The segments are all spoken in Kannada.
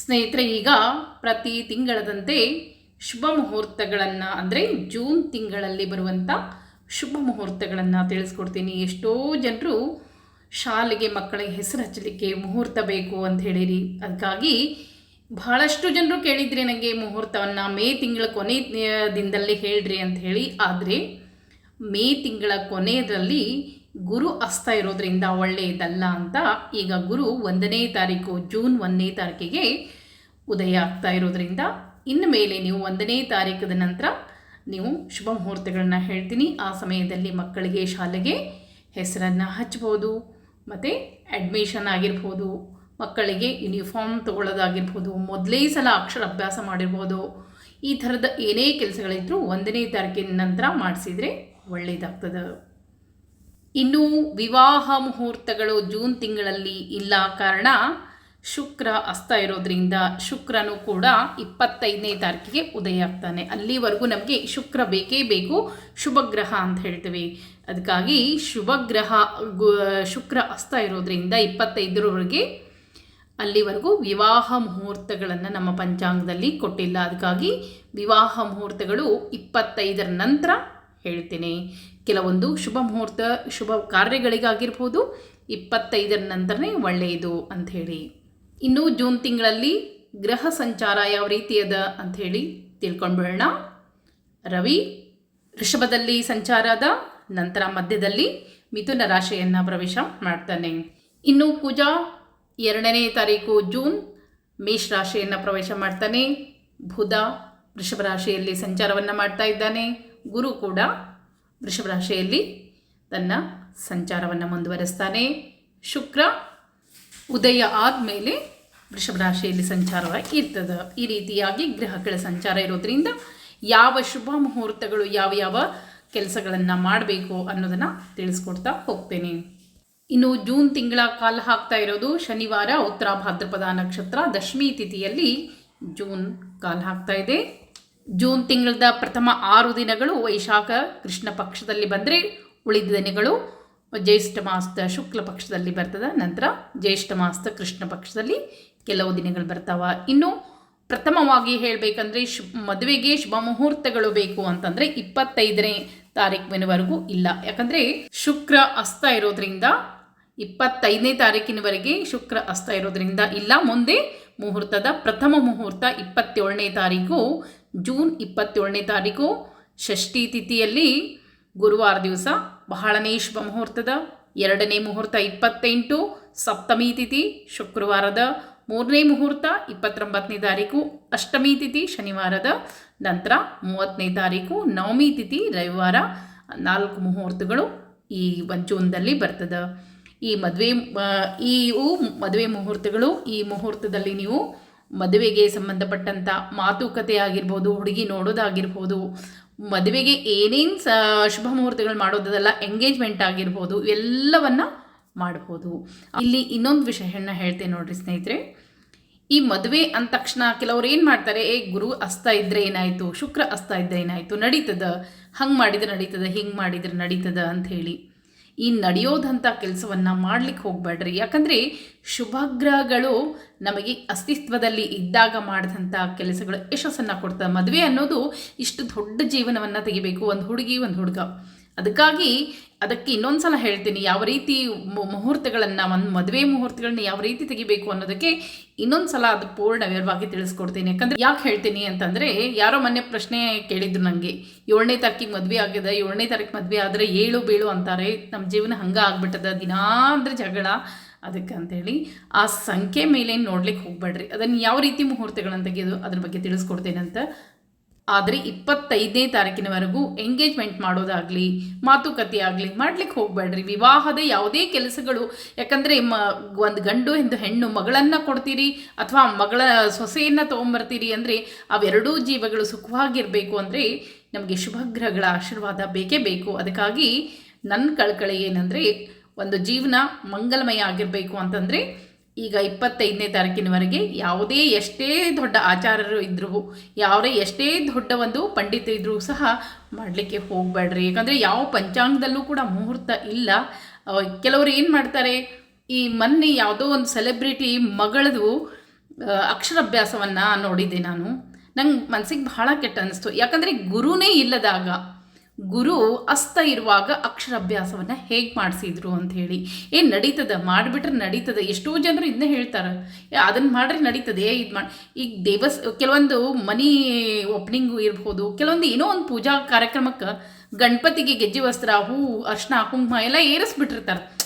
ಸ್ನೇಹಿತರೆ, ಈಗ ಪ್ರತಿ ತಿಂಗಳದಂತೆ ಶುಭ ಮುಹೂರ್ತಗಳನ್ನು ಅಂದರೆ ಜೂನ್ ತಿಂಗಳಲ್ಲಿ ಬರುವಂಥ ಶುಭ ಮುಹೂರ್ತಗಳನ್ನು ತಿಳಿಸ್ಕೊಡ್ತೀನಿ. ಎಷ್ಟೋ ಜನರು ಶಾಲೆಗೆ ಮಕ್ಕಳಿಗೆ ಹೆಸರು ಹಚ್ಚಲಿಕ್ಕೆ ಮುಹೂರ್ತ ಬೇಕು ಅಂತ ಹೇಳಿರಿ. ಅದಕ್ಕಾಗಿ ಬಹಳಷ್ಟು ಜನರು ಕೇಳಿದ್ರಿ ನನಗೆ ಮುಹೂರ್ತವನ್ನು. ಮೇ ತಿಂಗಳ ಕೊನೆ ದಿನದಲ್ಲಿ ಹೇಳ್ರಿ ಅಂತ ಹೇಳಿ. ಆದರೆ ಮೇ ತಿಂಗಳ ಕೊನೆಯಲ್ಲಿ ಗುರು ಅಸ್ತ ಇರೋದ್ರಿಂದ ಒಳ್ಳೆಯದಲ್ಲ ಅಂತ ಈಗ ಗುರು ಒಂದನೇ ತಾರೀಕು ಜೂನ್ ಒಂದನೇ ತಾರೀಕಿಗೆ ಉದಯ ಆಗ್ತಾ ಇರೋದ್ರಿಂದ ಇನ್ನು ಮೇಲೆ ನೀವು ಒಂದನೇ ತಾರೀಕದ ನಂತರ ನೀವು ಶುಭ ಮುಹೂರ್ತಗಳನ್ನ ಹೇಳ್ತೀನಿ. ಆ ಸಮಯದಲ್ಲಿ ಮಕ್ಕಳಿಗೆ ಶಾಲೆಗೆ ಹೆಸರನ್ನು ಹಚ್ಬೋದು, ಮತ್ತು ಅಡ್ಮಿಷನ್ ಆಗಿರ್ಬೋದು, ಮಕ್ಕಳಿಗೆ ಯೂನಿಫಾರ್ಮ್ ತೊಗೊಳ್ಳೋದಾಗಿರ್ಬೋದು, ಮೊದಲೇ ಸಲ ಅಕ್ಷರ ಅಭ್ಯಾಸ ಮಾಡಿರ್ಬೋದು, ಈ ಥರದ ಏನೇ ಕೆಲಸಗಳಿದ್ರೂ ಒಂದನೇ ತಾರೀಕಿನ ನಂತರ ಮಾಡಿಸಿದರೆ ಒಳ್ಳೆಯದಾಗ್ತದೆ ಇನ್ನು ವಿವಾಹ ಮುಹೂರ್ತಗಳು ಜೂನ್ ತಿಂಗಳಲ್ಲಿ ಇಲ್ಲ ಕಾರಣ ಶುಕ್ರ ಅಸ್ತ ಇರೋದ್ರಿಂದ ಶುಕ್ರನು ಕೂಡ ಇಪ್ಪತ್ತೈದನೇ ತಾರೀಕಿಗೆ ಉದಯ ಆಗ್ತಾನೆ. ಅಲ್ಲಿವರೆಗೂ ನಮಗೆ ಶುಕ್ರ ಬೇಕೇ ಬೇಕು, ಶುಭಗ್ರಹ ಅಂತ ಹೇಳ್ತೀವಿ. ಅದಕ್ಕಾಗಿ ಶುಭಗ್ರಹ ಶುಕ್ರ ಅಸ್ತ ಇರೋದ್ರಿಂದ ಇಪ್ಪತ್ತೈದರವರೆಗೆ ಅಲ್ಲಿವರೆಗೂ ವಿವಾಹ ಮುಹೂರ್ತಗಳನ್ನು ನಮ್ಮ ಪಂಚಾಂಗದಲ್ಲಿ ಕೊಟ್ಟಿಲ್ಲ. ಅದಕ್ಕಾಗಿ ವಿವಾಹ ಮುಹೂರ್ತಗಳು ಇಪ್ಪತ್ತೈದರ ನಂತರ ಹೇಳ್ತೀನಿ. ಕೆಲವೊಂದು ಶುಭ ಮುಹೂರ್ತ, ಶುಭ ಕಾರ್ಯಗಳಿಗಾಗಿರ್ಬೋದು, ಇಪ್ಪತ್ತೈದರ ನಂತರನೇ ಒಳ್ಳೆಯದು ಅಂಥೇಳಿ. ಇನ್ನು ಜೂನ್ ತಿಂಗಳಲ್ಲಿ ಗ್ರಹ ಸಂಚಾರ ಯಾವ ರೀತಿ ಅದ ಅಂಥೇಳಿ ತಿಳ್ಕೊಂಡ್ಬಿಡೋಣ ರವಿ ಋಷಭದಲ್ಲಿ ಸಂಚಾರದ ನಂತರ ಮಧ್ಯದಲ್ಲಿ ಮಿಥುನ ರಾಶಿಯನ್ನು ಪ್ರವೇಶ ಮಾಡ್ತಾನೆ. ಇನ್ನು ಕುಜ ಎರಡನೇ ತಾರೀಕು ಜೂನ್, ಮೇಷ ರಾಶಿಯನ್ನು ಪ್ರವೇಶ ಮಾಡ್ತಾನೆ. ಬುಧ, ವೃಷಭ ರಾಶಿಯಲ್ಲಿ ಸಂಚಾರವನ್ನು ಮಾಡ್ತಾ ಇದ್ದಾನೆ. ಗುರು ಕೂಡ ವೃಷಭ ರಾಶಿಯಲ್ಲಿ ತನ್ನ ಸಂಚಾರವನ್ನು ಮುಂದುವರೆಸ್ತಾನೆ. ಶುಕ್ರ ಉದಯ ಆದಮೇಲೆ ವೃಷಭ ರಾಶಿಯಲ್ಲಿ ಸಂಚಾರವಾಗಿ ಇರ್ತದೆ. ಈ ರೀತಿಯಾಗಿ ಗ್ರಹಗಳ ಸಂಚಾರ ಇರೋದ್ರಿಂದ ಯಾವ ಶುಭ ಮುಹೂರ್ತಗಳು ಯಾವ ಯಾವ ಕೆಲಸಗಳನ್ನು ಮಾಡಬೇಕು ಅನ್ನೋದನ್ನು ತಿಳಿಸ್ಕೊಡ್ತಾ ಹೋಗ್ತೇನೆ. ಇನ್ನು ಜೂನ್ ತಿಂಗಳ ಕಾಲ ಹಾಕ್ತಾ ಇರೋದು ಶನಿವಾರ ಉತ್ತರ ಭಾದ್ರಪದ ನಕ್ಷತ್ರ ದಶಮಿ ತಿಥಿಯಲ್ಲಿ ಜೂನ್ ಕಾಲ ಹಾಕ್ತಾ ಇದೆ. ಜೂನ್ ತಿಂಗಳದ ಪ್ರಥಮ ಆರು ದಿನಗಳು ವೈಶಾಖ ಕೃಷ್ಣ ಪಕ್ಷದಲ್ಲಿ ಬಂದರೆ ಉಳಿದ ದಿನಗಳು ಜ್ಯೇಷ್ಠ ಮಾಸದ ಶುಕ್ಲ ಪಕ್ಷದಲ್ಲಿ ಬರ್ತದೆ, ನಂತರ ಜ್ಯೇಷ್ಠ ಮಾಸದ ಕೃಷ್ಣ ಪಕ್ಷದಲ್ಲಿ ಕೆಲವು ದಿನಗಳು ಬರ್ತಾವ. ಇನ್ನು ಪ್ರಥಮವಾಗಿ ಹೇಳಬೇಕಂದ್ರೆ ಶು, ಮದುವೆಗೆ ಶುಭ ಮುಹೂರ್ತಗಳು ಬೇಕು ಅಂತಂದರೆ ಇಪ್ಪತ್ತೈದನೇ ತಾರೀಕಿನವರೆಗೂ ಇಲ್ಲ. ಯಾಕಂದರೆ ಶುಕ್ರ ಅಸ್ತ ಇರೋದ್ರಿಂದ ಇಪ್ಪತ್ತೈದನೇ ತಾರೀಕಿನವರೆಗೆ ಶುಕ್ರ ಅಸ್ತ ಇರೋದ್ರಿಂದ ಇಲ್ಲ. ಮುಂದೆ ಮುಹೂರ್ತದ ಪ್ರಥಮ ಮುಹೂರ್ತ ಇಪ್ಪತ್ತೇಳನೇ ತಾರೀಕು ಜೂನ್ ಇಪ್ಪತ್ತೇಳನೇ ತಾರೀಕು, ಷಷ್ಠಿ ತಿಥಿಯಲ್ಲಿ ಗುರುವಾರ ದಿವಸ ಬಹಳನೇ ಶುಭ ಮುಹೂರ್ತದ ಎರಡನೇ ಮುಹೂರ್ತ ಇಪ್ಪತ್ತೆಂಟು, ಸಪ್ತಮಿ ತಿಥಿ ಶುಕ್ರವಾರದ ಮೂರನೇ ಮುಹೂರ್ತ ಇಪ್ಪತ್ತೊಂಬತ್ತನೇ ತಾರೀಕು, ಅಷ್ಟಮಿ ತಿಥಿ ಶನಿವಾರದ ನಂತರ ಮೂವತ್ತನೇ ತಾರೀಕು, ನವಮಿ ತಿಥಿ ರವಿವಾರ ನಾಲ್ಕು ಮುಹೂರ್ತಗಳು ಈ ಒಂದು ಜೂನ್ದಲ್ಲಿ ಬರ್ತದೆ. ಈ ಮದುವೆ ಈ ಮದುವೆ ಮುಹೂರ್ತಗಳು ಈ ಮುಹೂರ್ತದಲ್ಲಿ ನೀವು ಮದುವೆಗೆ ಸಂಬಂಧಪಟ್ಟಂಥ ಮಾತುಕತೆ ಆಗಿರ್ಬೋದು, ಹುಡುಗಿ ನೋಡೋದಾಗಿರ್ಬೋದು, ಮದುವೆಗೆ ಏನೇನು ಸ, ಶುಭ ಮುಹೂರ್ತಗಳು ಮಾಡೋದಲ್ಲ ಎಂಗೇಜ್ಮೆಂಟ್ ಆಗಿರ್ಬೋದು, ಎಲ್ಲವನ್ನ ಮಾಡ್ಬೋದು. ಇಲ್ಲಿ ಇನ್ನೊಂದು ವಿಷಯನ ಹೇಳ್ತೇನೆ ನೋಡ್ರಿ ಸ್ನೇಹಿತರೆ. ಈ ಮದುವೆ ಅಂದ ತಕ್ಷಣ ಕೆಲವ್ರು ಏನು ಮಾಡ್ತಾರೆ, ಏ, ಗುರು ಅಸ್ತ ಇದ್ದರೆ ಏನಾಯಿತು? ಶುಕ್ರ ಅಸ್ತ ಇದ್ದರೆ ಏನಾಯಿತು? ನಡೀತದ? ಹಂಗೆ ಮಾಡಿದ್ರೆ ನಡೀತದ? ಹಿಂಗೆ ಮಾಡಿದ್ರೆ ನಡೀತದ? ಅಂತ ಹೇಳಿ. ಈ ನಡೆಯೋದಂಥ ಕೆಲಸವನ್ನು ಮಾಡ್ಲಿಕ್ಕೆ ಹೋಗಬೇಡ್ರಿ. ಯಾಕಂದರೆ ಶುಭಗ್ರಹಗಳು ನಮಗೆ ಅಸ್ತಿತ್ವದಲ್ಲಿ ಇದ್ದಾಗ ಮಾಡಿದಂಥ ಕೆಲಸಗಳು ಯಶಸ್ಸನ್ನು ಕೊಡ್ತದೆ. ಮದುವೆ ಅನ್ನೋದು ಇಷ್ಟು ದೊಡ್ಡ ಜೀವನವನ್ನು ತೆಗಿಬೇಕು. ಒಂದು ಹುಡುಗಿ, ಒಂದು ಹುಡುಗ. ಅದಕ್ಕಾಗಿ ಅದಕ್ಕೆ ಇನ್ನೊಂದು ಸಲ ಹೇಳ್ತೀನಿ, ಯಾವ ರೀತಿ ಮುಹೂರ್ತಗಳನ್ನು, ಒಂದು ಮದುವೆ ಮುಹೂರ್ತಗಳನ್ನ ಯಾವ ರೀತಿ ತೆಗಿಬೇಕು ಅನ್ನೋದಕ್ಕೆ ಇನ್ನೊಂದು ಸಲ ಅದು ಪೂರ್ಣ ವಿವರವಾಗಿ ತಿಳಿಸ್ಕೊಡ್ತೀನಿ. ಯಾಕಂದ್ರೆ ಯಾಕೆ ಹೇಳ್ತೀನಿ ಅಂತಂದರೆ, ಯಾರೋ ಮೊನ್ನೆ ಪ್ರಶ್ನೆ ಕೇಳಿದ್ರು ನನಗೆ ಏಳನೇ ತಾರೀಕಿಗೆ ಮದುವೆ ಆಗಿದೆ ಏಳನೇ ತಾರೀಕು ಮದುವೆ ಆದರೆ ಏಳು ಬೀಳು ಅಂತಾರೆ ನಮ್ಮ ಜೀವನ ಹಂಗೆ ಆಗ್ಬಿಟ್ಟದ, ದಿನಾ ಅಂದರೆ ಜಗಳ, ಅದಕ್ಕೆ ಅಂತೇಳಿ ಆ ಸಂಖ್ಯೆ ಮೇಲೆ ನೋಡ್ಲಿಕ್ಕೆ ಹೋಗ್ಬೇಡ್ರಿ. ಅದನ್ನು ಯಾವ ರೀತಿ ಮುಹೂರ್ತಗಳನ್ನು ತೆಗೆಯೋದು ಅದ್ರ ಬಗ್ಗೆ ತಿಳಿಸ್ಕೊಡ್ತೇನೆ ಅಂತ ಆದರೆ ಇಪ್ಪತ್ತೈದನೇ ತಾರೀಕಿನವರೆಗೂ ಎಂಗೇಜ್ಮೆಂಟ್ ಮಾಡೋದಾಗಲಿ ಮಾತುಕತೆ ಆಗಲಿ ಮಾಡ್ಲಿಕ್ಕೆ ಹೋಗಬೇಡ್ರಿ. ವಿವಾಹದ ಯಾವುದೇ ಕೆಲಸಗಳು, ಯಾಕಂದರೆ ಮ, ಒಂದು ಗಂಡು ಎಂದು ಹೆಣ್ಣು ಮಗಳನ್ನು ಕೊಡ್ತೀರಿ ಅಥವಾ ಮಗಳ ಸೊಸೆಯನ್ನು ತೊಗೊಂಬರ್ತೀರಿ ಅಂದರೆ ಅವೆರಡೂ ಜೀವಗಳು ಸುಖವಾಗಿರಬೇಕು ಅಂದರೆ ನಮಗೆ ಶುಭಗ್ರಹಗಳ ಆಶೀರ್ವಾದ ಬೇಕೇ ಬೇಕು. ಅದಕ್ಕಾಗಿ ನನ್ನ ಕಳ್ಕಳಿ ಏನಂದರೆ, ಒಂದು ಜೀವನ ಮಂಗಲಮಯ ಆಗಿರಬೇಕು ಅಂತಂದರೆ ಈಗ ಇಪ್ಪತ್ತೈದನೇ ತಾರೀಕಿನವರೆಗೆ ಯಾವುದೇ ಎಷ್ಟೇ ದೊಡ್ಡ ಆಚಾರರು ಇದ್ದರೂ ಯಾವುದೇ ಎಷ್ಟೇ ದೊಡ್ಡ ಒಂದು ಪಂಡಿತ ಇದ್ದರೂ ಸಹ ಮಾಡಲಿಕ್ಕೆ ಹೋಗಬೇಡ್ರಿ. ಯಾಕಂದರೆ ಯಾವ ಪಂಚಾಂಗದಲ್ಲೂ ಕೂಡ ಮುಹೂರ್ತ ಇಲ್ಲ. ಕೆಲವರು ಏನು ಮಾಡ್ತಾರೆ, ಈ ಮೊನ್ನೆ ಯಾವುದೋ ಒಂದು ಸೆಲೆಬ್ರಿಟಿ ಮಗಳದು ಅಕ್ಷರಾಭ್ಯಾಸವನ್ನು ನೋಡಿದ್ದೆ ನಾನು. ನಂಗೆ ಮನಸ್ಸಿಗೆ ಬಹಳ ಕೆಟ್ಟ ಅನ್ನಿಸ್ತು ಯಾಕಂದರೆ ಗುರುನೇ ಇಲ್ಲದಾಗ ಗುರು ಅಸ್ತ ಇರುವಾಗ ಅಕ್ಷರಾಭ್ಯಾಸವನ್ನು ಹೇಗೆ ಮಾಡಿಸಿದ್ರು ಅಂತ ಹೇಳಿ. ಏ ನಡೀತದ? ಮಾಡಿಬಿಟ್ರೆ ನಡೀತದೆ? ಎಷ್ಟೋ ಜನರು ಇದನ್ನ ಹೇಳ್ತಾರೆ. ಅದನ್ನು ಮಾಡ್ರೆ ನಡೀತದೆ, ಇದು ಮಾಡಿ. ಈಗ ದೇವಸ್, ಕೆಲವೊಂದು ಮನಿ ಓಪನಿಂಗು ಇರ್ಬೋದು, ಕೆಲವೊಂದು ಏನೋ ಒಂದು ಪೂಜಾ ಕಾರ್ಯಕ್ರಮಕ್ಕೆ ಗಣಪತಿಗೆ ಗೆಜ್ಜೆ ವಸ್ತ್ರ, ಹೂ, ಅರ್ಶಿನ, ಕುಂಕುಮ ಎಲ್ಲ ಏರಿಸ್ಬಿಟ್ಟಿರ್ತಾರೆ.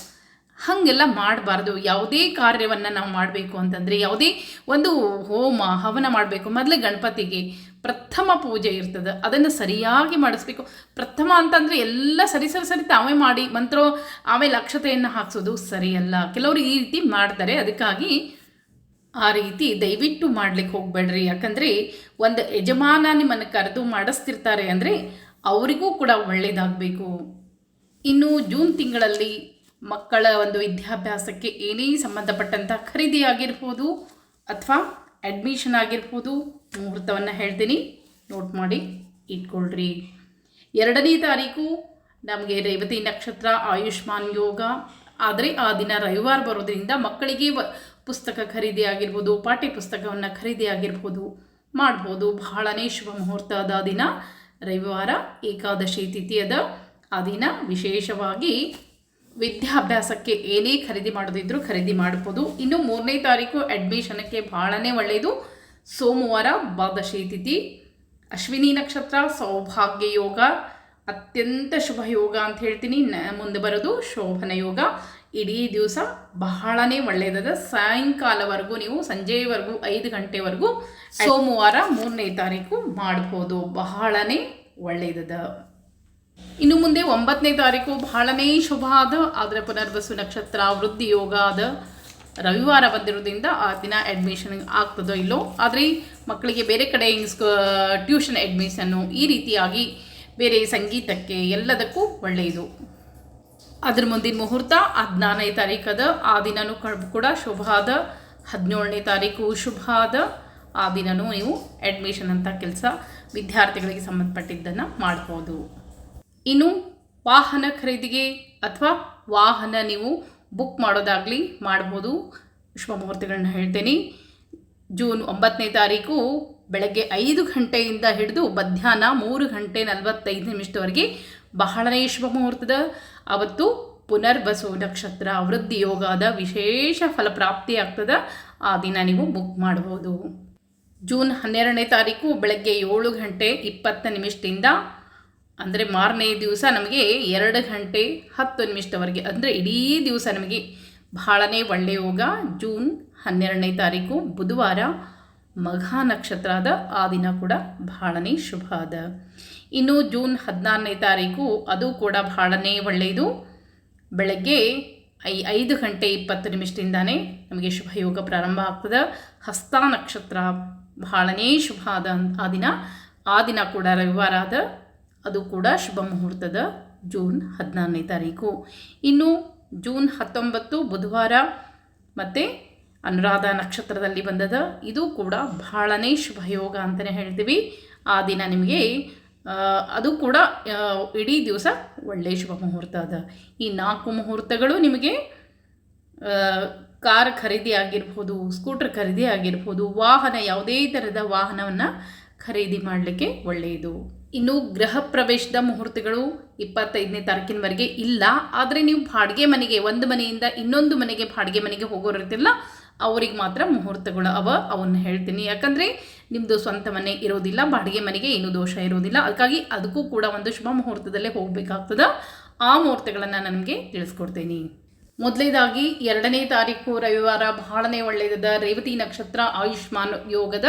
ಹಾಗೆಲ್ಲ ಮಾಡಬಾರ್ದು. ಯಾವುದೇ ಕಾರ್ಯವನ್ನು ನಾವು ಮಾಡಬೇಕು ಅಂತಂದರೆ ಯಾವುದೇ ಒಂದು ಹೋಮ, ಹವನ ಮಾಡಬೇಕು. ಮೊದಲೇ ಗಣಪತಿಗೆ ಪ್ರಥಮ ಪೂಜೆ ಇರ್ತದೆ. ಅದನ್ನು ಸರಿಯಾಗಿ ಮಾಡಿಸ್ಬೇಕು. ಪ್ರಥಮ ಅಂತಂದರೆ ಎಲ್ಲ ಸರಿ ಸರಿ ಸರಿ ತಾವೇ ಮಾಡಿ, ಮಂತ್ರ ಆಮೇಲೆ ಅಕ್ಷತೆಯನ್ನು ಹಾಕ್ಸೋದು ಸರಿಯಲ್ಲ. ಕೆಲವರು ಈ ರೀತಿ ಮಾಡ್ತಾರೆ. ಅದಕ್ಕಾಗಿ ಆ ರೀತಿ ದಯವಿಟ್ಟು ಮಾಡ್ಲಿಕ್ಕೆ ಹೋಗಬೇಡ್ರಿ. ಯಾಕಂದರೆ ಒಂದು ಯಜಮಾನ ನಿಮ್ಮನ್ನು ಕರೆದು ಮಾಡಿಸ್ತಿರ್ತಾರೆ ಅಂದರೆ ಅವರಿಗೂ ಕೂಡ ಒಳ್ಳೆಯದಾಗಬೇಕು ಇನ್ನು ಜೂನ್ ತಿಂಗಳಲ್ಲಿ ಮಕ್ಕಳ ಒಂದು ವಿದ್ಯಾಭ್ಯಾಸಕ್ಕೆ ಏನೇ ಸಂಬಂಧಪಟ್ಟಂಥ ಖರೀದಿ ಆಗಿರ್ಬೋದು ಅಥವಾ ಅಡ್ಮಿಷನ್ ಆಗಿರ್ಬೋದು ಮುಹೂರ್ತವನ್ನು ಹೇಳ್ತೀನಿ. ನೋಟ್ ಮಾಡಿ ಇಟ್ಕೊಳ್ರಿ. ಎರಡನೇ ತಾರೀಕು ನಮಗೆ ರೇವತಿ ನಕ್ಷತ್ರ, ಆಯುಷ್ಮಾನ್ ಯೋಗ. ಆದರೆ ಆ ದಿನ ರವಿವಾರ ಬರೋದರಿಂದ ಮಕ್ಕಳಿಗೆ ಪುಸ್ತಕ ಖರೀದಿ ಆಗಿರ್ಬೋದು ಪಾಠ್ಯ ಪುಸ್ತಕವನ್ನು ಖರೀದಿ ಆಗಿರ್ಬೋದು ಮಾಡ್ಬೋದು. ಬಹಳನೇ ಶುಭ ಮುಹೂರ್ತದ ದಿನ ರವಿವಾರ ಏಕಾದಶಿ ತಿಥಿಯದ ಆ ದಿನ ವಿಶೇಷವಾಗಿ ವಿದ್ಯಾಭ್ಯಾಸಕ್ಕೆ ಏನೇ ಖರೀದಿ ಮಾಡೋದಿದ್ರು ಖರೀದಿ ಮಾಡ್ಬೋದು. ಇನ್ನು ಮೂರನೇ ತಾರೀಕು ಅಡ್ಮಿಷನ್ಗೆ ಭಾಳನೇ ಒಳ್ಳೆಯದು ಸೋಮವಾರ ದ್ವಾದಶಿ ತಿಥಿ. ಅಶ್ವಿನಿ ನಕ್ಷತ್ರ ಸೌಭಾಗ್ಯ ಯೋಗ ಅತ್ಯಂತ ಶುಭ ಯೋಗ ಅಂತ ಹೇಳ್ತೀನಿ. ನ ಮುಂದೆ ಬರೋದು ಶೋಭನ ಯೋಗ. ಇಡೀ ದಿವಸ ಬಹಳನೇ ಒಳ್ಳೆಯದದ ಸಾಯಂಕಾಲವರೆಗೂ ನೀವು ಸಂಜೆವರೆಗೂ ಐದು ಗಂಟೆವರೆಗೂ ಸೋಮವಾರ ಮೂರನೇ ತಾರೀಕು ಮಾಡ್ಬೋದು. ಬಹಳನೇ ಒಳ್ಳೆಯದದ ಇನ್ನು ಮುಂದೆ ಒಂಬತ್ತನೇ ತಾರೀಕು ಬಹಳನೇ ಶುಭ ಆದ, ಆದರೆ ಪುನರ್ವಸು ನಕ್ಷತ್ರ ವೃದ್ಧಿ ಯೋಗ ಆದ ರವಿವಾರ ಬಂದಿರೋದ್ರಿಂದ ಆ ದಿನ ಅಡ್ಮಿಷನ್ ಆಗ್ತದೋ ಇಲ್ಲೋ. ಆದರೆ ಮಕ್ಕಳಿಗೆ ಬೇರೆ ಕಡೆ ಟ್ಯೂಷನ್ ಅಡ್ಮಿಷನ್ನು ಈ ರೀತಿಯಾಗಿ ಬೇರೆ ಸಂಗೀತಕ್ಕೆ ಎಲ್ಲದಕ್ಕೂ ಒಳ್ಳೆಯದು. ಅದ್ರ ಮುಂದಿನ ಮುಹೂರ್ತ ಹದಿನಾರನೇ ತಾರೀಕದ ಆ ದಿನನೂ ಕ- ಕೂಡ ಶುಭ ಆದ, ಹದಿನೇಳನೇ ತಾರೀಕು ಶುಭ ಆದ, ಆ ದಿನನೂ ನೀವು ಅಡ್ಮಿಷನ್ ಅಂತ ಕೆಲಸ ವಿದ್ಯಾರ್ಥಿಗಳಿಗೆ ಸಂಬಂಧಪಟ್ಟಿದ್ದನ್ನು ಮಾಡ್ಬೋದು. ಇನ್ನು ವಾಹನ ಖರೀದಿಗೆ ಅಥವಾ ವಾಹನ ನೀವು ಬುಕ್ ಮಾಡೋದಾಗಲಿ ಮಾಡ್ಬೋದು. ಶುಭ ಮುಹೂರ್ತಗಳನ್ನ ಹೇಳ್ತೇನೆ. ಜೂನ್ ಒಂಬತ್ತನೇ ತಾರೀಕು ಬೆಳಗ್ಗೆ ಐದು ಗಂಟೆಯಿಂದ ಹಿಡಿದು ಮಧ್ಯಾಹ್ನ ಮೂರು ಗಂಟೆ ನಲವತ್ತೈದು ನಿಮಿಷದವರೆಗೆ ಬಹಳನೇ ಶುಭ ಮುಹೂರ್ತದ. ಅವತ್ತು ಪುನರ್ವಸು ನಕ್ಷತ್ರ ವೃದ್ಧಿ ಯೋಗದ ವಿಶೇಷ ಫಲಪ್ರಾಪ್ತಿ ಆಗ್ತದ. ಆ ದಿನ ನೀವು ಬುಕ್ ಮಾಡ್ಬೋದು. ಜೂನ್ ಹನ್ನೆರಡನೇ ತಾರೀಕು ಬೆಳಗ್ಗೆ ಏಳು ಗಂಟೆ ಇಪ್ಪತ್ತು ನಿಮಿಷದಿಂದ ಅಂದರೆ ಮಾರನೇ ದಿವಸ ನಮಗೆ ಎರಡು ಗಂಟೆ ಹತ್ತು ನಿಮಿಷದವರೆಗೆ, ಅಂದರೆ ಇಡೀ ದಿವಸ ನಮಗೆ ಬಹಳನೇ ಒಳ್ಳೆಯ ಯೋಗ, ಜೂನ್ ಹನ್ನೆರಡನೇ ತಾರೀಕು, ಬುಧವಾರ ಮಘ ನಕ್ಷತ್ರದ ಆ ದಿನ ಕೂಡ ಬಹಳನೇ ಶುಭ ಅದ. ಇನ್ನು ಜೂನ್ ಹದಿನಾರನೇ ತಾರೀಕು, ಅದು ಕೂಡ ಬಹಳನೇ ಒಳ್ಳೆಯದು. ಬೆಳಗ್ಗೆ ಐ, ಐದು ಗಂಟೆ ಇಪ್ಪತ್ತು ನಿಮಿಷದಿಂದಾನೇ ನಮಗೆ ಶುಭ ಯೋಗ ಪ್ರಾರಂಭ ಆಗ್ತದೆ. ಹಸ್ತ ನಕ್ಷತ್ರ ಬಹಳನೇ ಶುಭ ಆದ ಆ ದಿನ. ಆ ದಿನ ಕೂಡ ರವಿವಾರ ಆದ ಅದು ಕೂಡ ಶುಭ ಮುಹೂರ್ತದ ಜೂನ್ ಹದಿನಾರನೇ ತಾರೀಕು. ಇನ್ನು ಜೂನ್ ಹತ್ತೊಂಬತ್ತು ಬುಧವಾರ ಮತ್ತು ಅನುರಾಧ ನಕ್ಷತ್ರದಲ್ಲಿ ಬಂದದ, ಇದು ಕೂಡ ಭಾಳನೇ ಶುಭಯೋಗ ಅಂತಲೇ ಹೇಳ್ತೀವಿ. ಆ ದಿನ ನಿಮಗೆ ಅದು ಕೂಡ ಇಡೀ ದಿವಸ ಒಳ್ಳೆಯ ಶುಭ ಮುಹೂರ್ತ ಅದ. ಈ ನಾಲ್ಕು ಮುಹೂರ್ತಗಳು ನಿಮಗೆ ಕಾರ್ ಖರೀದಿ ಆಗಿರ್ಬೋದು, ಸ್ಕೂಟರ್ ಖರೀದಿ ಆಗಿರ್ಬೋದು, ವಾಹನ ಯಾವುದೇ ಥರದ ವಾಹನವನ್ನು ಖರೀದಿ ಮಾಡಲಿಕ್ಕೆ ಒಳ್ಳೆಯದು. ಇನ್ನು ಗೃಹ ಪ್ರವೇಶದ ಮುಹೂರ್ತಗಳು ಇಪ್ಪತ್ತೈದನೇ ತಾರೀಕಿನವರೆಗೆ ಇಲ್ಲ. ಆದರೆ ನೀವು ಬಾಡಿಗೆ ಮನೆಗೆ, ಒಂದು ಮನೆಯಿಂದ ಇನ್ನೊಂದು ಮನೆಗೆ ಬಾಡಿಗೆ ಮನೆಗೆ ಹೋಗೋರು ಇರ್ತಿಲ್ಲ ಅವ್ರಿಗೆ ಮಾತ್ರ ಮುಹೂರ್ತಗಳು ಅವ, ಅವನ್ನ ಹೇಳ್ತೀನಿ. ಯಾಕಂದರೆ ನಿಮ್ಮದು ಸ್ವಂತ ಮನೆ ಇರೋದಿಲ್ಲ, ಬಾಡಿಗೆ ಮನೆಗೆ ಏನು ದೋಷ ಇರೋದಿಲ್ಲ. ಅದಕ್ಕಾಗಿ ಅದಕ್ಕೂ ಕೂಡ ಒಂದು ಶುಭ ಮುಹೂರ್ತದಲ್ಲೇ ಹೋಗಬೇಕಾಗ್ತದ. ಆ ಮುಹೂರ್ತಗಳನ್ನು ನನಗೆ ತಿಳಿಸ್ಕೊಡ್ತೀನಿ. ಮೊದಲೇದಾಗಿ ಎರಡನೇ ತಾರೀಕು ರವಿವಾರ ಬಹಳನೇ ಒಳ್ಳೆಯದ ರೇವತಿ ನಕ್ಷತ್ರ ಆಯುಷ್ಮಾನ್ ಯೋಗದ.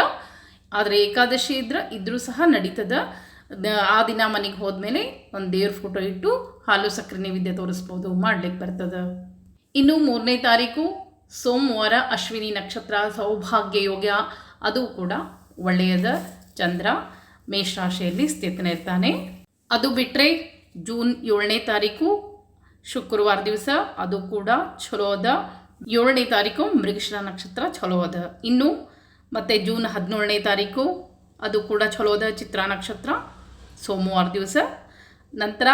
ಆದರೆ ಏಕಾದಶಿ ಇದ್ರೆ, ಇದ್ರೂ ಸಹ ನಡೀತದ. ಆ ದಿನ ಮನೆಗೆ ಹೋದ್ಮೇಲೆ ಒಂದು ದೇವ್ರ ಫೋಟೋ ಇಟ್ಟು ಹಾಲು ಸಕ್ಕರೆ ನೈವೇದ್ಯ ತೋರಿಸ್ಬೋದು ಮಾಡ್ಲಿಕ್ಕೆ ಬರ್ತದೆ. ಇನ್ನು ಮೂರನೇ ತಾರೀಕು ಸೋಮವಾರ ಅಶ್ವಿನಿ ನಕ್ಷತ್ರ ಸೌಭಾಗ್ಯ ಯೋಗ, ಅದು ಕೂಡ ಒಳ್ಳೆಯದ ಚಂದ್ರ ಮೇಷರಾಶಿಯಲ್ಲಿ ಸ್ಥಿತನಿರ್ತಾನೆ ಅದು ಬಿಟ್ಟರೆ ಜೂನ್ ಏಳನೇ ತಾರೀಕು ಶುಕ್ರವಾರ ದಿವಸ, ಅದು ಕೂಡ ಚಲೋ ಅದ ಏಳನೇ ತಾರೀಕು ಮೃಗಶಿರ ನಕ್ಷತ್ರ ಚಲೋ ಅದ ಇನ್ನು ಮತ್ತು ಜೂನ್ ಹದಿನೇಳನೇ ತಾರೀಕು, ಅದು ಕೂಡ ಚಲೋ ಅದ ಚಿತ್ರ ನಕ್ಷತ್ರ. ಸೋಮವಾರ ದಿವಸ, ನಂತರ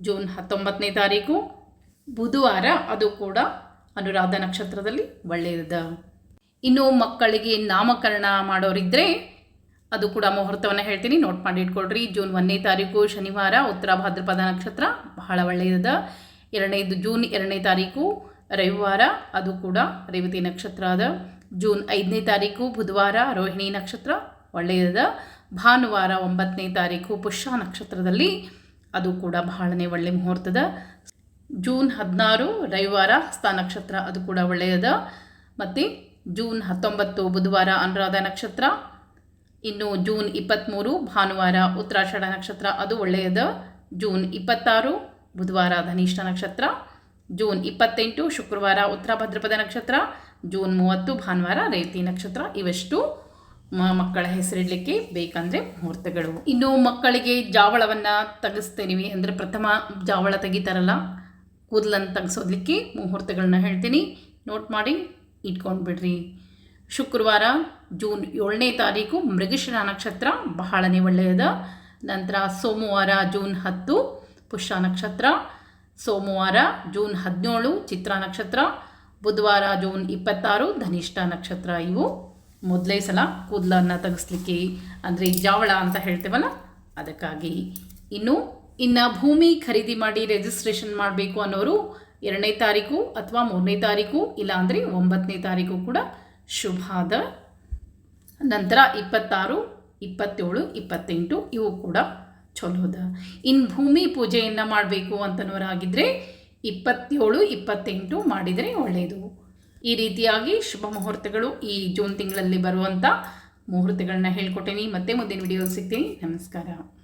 ಜೂನ್ ಹತ್ತೊಂಬತ್ತನೇ ತಾರೀಕು, ಬುಧವಾರ ಅದು ಕೂಡ ಅನುರಾಧ ನಕ್ಷತ್ರದಲ್ಲಿ ಒಳ್ಳೆಯದ. ಇನ್ನು ಮಕ್ಕಳಿಗೆ ನಾಮಕರಣ ಮಾಡೋರಿದ್ದರೆ ಅದು ಕೂಡ ಮುಹೂರ್ತವನ್ನು ಹೇಳ್ತೀನಿ. ನೋಟ್ ಮಾಡಿ ಇಟ್ಕೊಳ್ರಿ. ಜೂನ್ ಒಂದನೇ ತಾರೀಕು, ಶನಿವಾರ, ಉತ್ತರ ಭಾದ್ರಪದ ನಕ್ಷತ್ರ ಬಹಳ ಒಳ್ಳೆಯದ. ಎರಡನೇದು ಜೂನ್ ಎರಡನೇ ತಾರೀಕು, ರವಿವಾರ ಅದು ಕೂಡ ರೇವತಿ ನಕ್ಷತ್ರ ಅದ. ಜೂನ್ ಐದನೇ ತಾರೀಕು, ಬುಧವಾರ ರೋಹಿಣಿ ನಕ್ಷತ್ರ ಒಳ್ಳೆಯದ. ಭಾನುವಾರ ಒಂಬತ್ತನೇ ತಾರೀಕು ಪುಷ್ಯ ನಕ್ಷತ್ರದಲ್ಲಿ ಅದು ಕೂಡ ಬಹಳನೇ ಒಳ್ಳೆ ಮುಹೂರ್ತದ. ಜೂನ್ ಹದಿನಾರು ರವಿವಾರ ಹಸ್ತ ನಕ್ಷತ್ರ, ಅದು ಕೂಡ ಒಳ್ಳೆಯದ. ಮತ್ತು ಜೂನ್ ಹತ್ತೊಂಬತ್ತು ಬುಧವಾರ ಅನುರಾಧ ನಕ್ಷತ್ರ. ಇನ್ನು ಜೂನ್ ಇಪ್ಪತ್ತ್ಮೂರು ಭಾನುವಾರ ಉತ್ತರಾಷಾಢ ನಕ್ಷತ್ರ, ಅದು ಒಳ್ಳೆಯದ. ಜೂನ್ ಇಪ್ಪತ್ತಾರು ಬುಧವಾರ ಧನಿಷ್ಠ ನಕ್ಷತ್ರ. ಜೂನ್ ಇಪ್ಪತ್ತೆಂಟು ಶುಕ್ರವಾರ ಉತ್ತರ ಭದ್ರಪದ ನಕ್ಷತ್ರ. ಜೂನ್ ಮೂವತ್ತು ಭಾನುವಾರ ರೇತಿ ನಕ್ಷತ್ರ, ಇವೆಷ್ಟು. ಮಕ್ಕಳ ಹೆಸರಿಡಲಿಕ್ಕೆ ಬೇಕಂದರೆ ಮುಹೂರ್ತಗಳು. ಇನ್ನು ಮಕ್ಕಳಿಗೆ ಜಾವಳವನ್ನು ತೆಗೆಸ್ತೇನೆ ಅಂದರೆ ಪ್ರಥಮ ಜಾವಳ ತೆಗಿತಾರಲ್ಲ ಕೂದಲನ್ನು ತೆಗೆಸೋದಕ್ಕೆ ಮುಹೂರ್ತಗಳನ್ನ ಹೇಳ್ತೀನಿ. ನೋಟ್ ಮಾಡಿ ಇಟ್ಕೊಂಡು ಬಿಡ್ರಿ. ಶುಕ್ರವಾರ ಜೂನ್ ಏಳನೇ ತಾರೀಕು ಮೃಗಶಿರ ನಕ್ಷತ್ರ ಬಹಳನೇ ಒಳ್ಳೆಯದ. ನಂತರ ಸೋಮವಾರ ಜೂನ್ ಹತ್ತು ಪುಷ್ಯ ನಕ್ಷತ್ರ. ಸೋಮವಾರ ಜೂನ್ ಹದಿನೇಳು ಚಿತ್ರ ನಕ್ಷತ್ರ. ಬುಧವಾರ ಜೂನ್ ಇಪ್ಪತ್ತಾರು ಧನಿಷ್ಠ ನಕ್ಷತ್ರ ಇವು. ಮೊದಲೇ ಸಲ ಕೂದಲನ್ನು ತೆಗೆಸ್ಲಿಕ್ಕೆ, ಅಂದರೆ ಜಾವಳ ಅಂತ ಹೇಳ್ತೇವಲ್ಲ, ಅದಕ್ಕಾಗಿ. ಇನ್ನು ಇನ್ನು ಭೂಮಿ ಖರೀದಿ ಮಾಡಿ ರಿಜಿಸ್ಟ್ರೇಷನ್ ಮಾಡಬೇಕು ಅನ್ನೋರು ಎರಡನೇ ತಾರೀಕು ಅಥವಾ ಮೂರನೇ ತಾರೀಕು ಇಲ್ಲಾಂದರೆ ಒಂಬತ್ತನೇ ತಾರೀಕು ಕೂಡ ಶುಭ ಅದ ನಂತರ ಇಪ್ಪತ್ತಾರು, ಇಪ್ಪತ್ತೇಳು, ಇಪ್ಪತ್ತೆಂಟು, ಇವು ಕೂಡ ಚಲೋದ ಇನ್ನು ಭೂಮಿ ಪೂಜೆಯನ್ನು ಮಾಡಬೇಕು ಅಂತನವರಾಗಿದ್ದರೆ ಇಪ್ಪತ್ತೇಳು, ಇಪ್ಪತ್ತೆಂಟು ಮಾಡಿದರೆ ಒಳ್ಳೆಯದು ಈ ರೀತಿಯಾಗಿ ಶುಭ ಮುಹೂರ್ತಗಳು ಈ ಜೂನ್ ತಿಂಗಳಲ್ಲಿ ಬರುವಂಥ ಮುಹೂರ್ತಗಳನ್ನ ಹೇಳ್ಕೊಟ್ಟೇನಿ. ಮತ್ತೆ ಮುಂದಿನ ವಿಡಿಯೋ ಸಿಗ್ತೀನಿ. ನಮಸ್ಕಾರ.